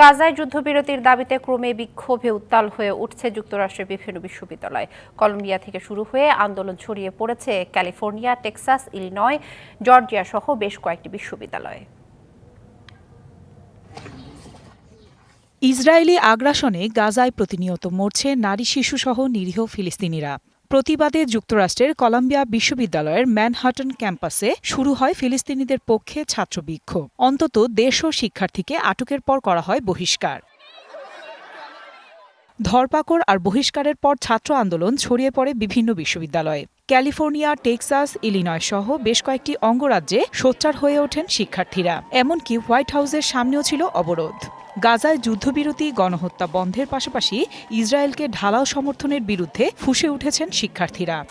গাজায় যুদ্ধবিরতির দাবিতে ক্রমে বিক্ষোভে উত্তাল হয়ে উঠছে যুক্তরাষ্ট্রের বিভিন্ন বিশ্ববিদ্যালয়। কলম্বিয়া থেকে শুরু হয়ে আন্দোলন ছড়িয়ে পড়েছে ক্যালিফোর্নিয়া, টেক্সাস, ইলিনয়, জর্জিয়া সহ বেশ কয়েকটি বিশ্ববিদ্যালয়ে। ইসরায়েলি আগ্রাসনে গাজায় প্রতিনিয়ত মরছে নারী, শিশুসহ নিরীহ ফিলিস্তিনিরা। প্রতিবাদে যুক্তরাষ্ট্রের কলাম্বিয়া বিশ্ববিদ্যালয়ের ম্যানহাটন ক্যাম্পাসে শুরু হয় ফিলিস্তিনিদের পক্ষে ছাত্র বিক্ষোভ অন্তত দেড়শো শিক্ষার্থীকে আটকের পর করা হয় বহিষ্কার। ধরপাকড় আর বহিষ্কারের পর ছাত্র আন্দোলন ছড়িয়ে পড়ে বিভিন্ন বিশ্ববিদ্যালয়ে। ক্যালিফোর্নিয়া, টেক্সাস, ইলিনয় সহ বেশ কয়েকটি অঙ্গরাজ্যে সোচ্চার হয়ে ওঠেন শিক্ষার্থীরা। এমনকি হোয়াইট হাউসের সামনেও ছিল অবরোধ। গাজায় যুদ্ধবিরতি গণহত্যা বন্ধের পাশাপাশি ইসরায়েলকে ঢালাও সমর্থনের বিরুদ্ধে ফুঁসে উঠেছেন শিক্ষার্থীরা.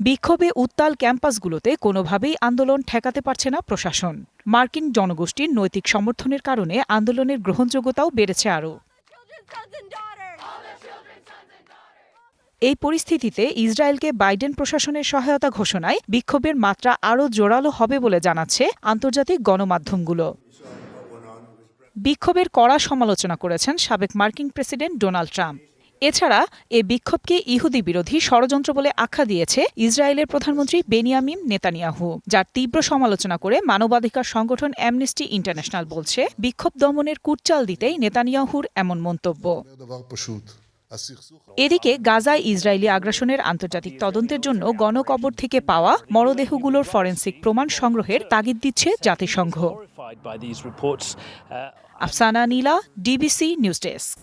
বিক্ষোভে উত্তাল ক্যাম্পাসগুলোতে কোনোভাবেই আন্দোলন ঠেকাতে পারছে না প্রশাসন। মার্কিন জনগোষ্ঠীর নৈতিক সমর্থনের কারণে আন্দোলনের গ্রহণযোগ্যতাও বেড়েছে আরও। এই পরিস্থিতিতে ইসরায়েলকে বাইডেন প্রশাসনের সহায়তা ঘোষণায় বিক্ষোভের মাত্রা আরও জোরালো হবে বলে জানাচ্ছে আন্তর্জাতিক গণমাধ্যমগুলো। বিক্ষোভের কড়া সমালোচনা করেছেন সাবেক মার্কিন প্রেসিডেন্ট ডোনাল্ড ট্রাম্প। এছাড়া এ বিক্ষোভকে ইহুদি বিরোধী ষড়যন্ত্র বলে আখ্যা দিয়েছে ইসরায়েলের প্রধানমন্ত্রী বেনিয়ামিম নেতানিয়াহু, যার তীব্র সমালোচনা করে মানবাধিকার সংগঠন অ্যামনেস্টি ইন্টারন্যাশনাল বলছে, বিক্ষোভ দমনের কুটচাল দিতেই নেতানিয়াহুর এমন মন্তব্য। এদিকে গাজায় ইসরায়েলি আগ্রাসনের আন্তর্জাতিক তদন্তের জন্য গণকবর থেকে পাওয়া মরদেহগুলোর ফরেন্সিক প্রমাণ সংগ্রহের তাগিদ দিচ্ছে জাতিসংঘ। Afsana Nila, DBC news desk.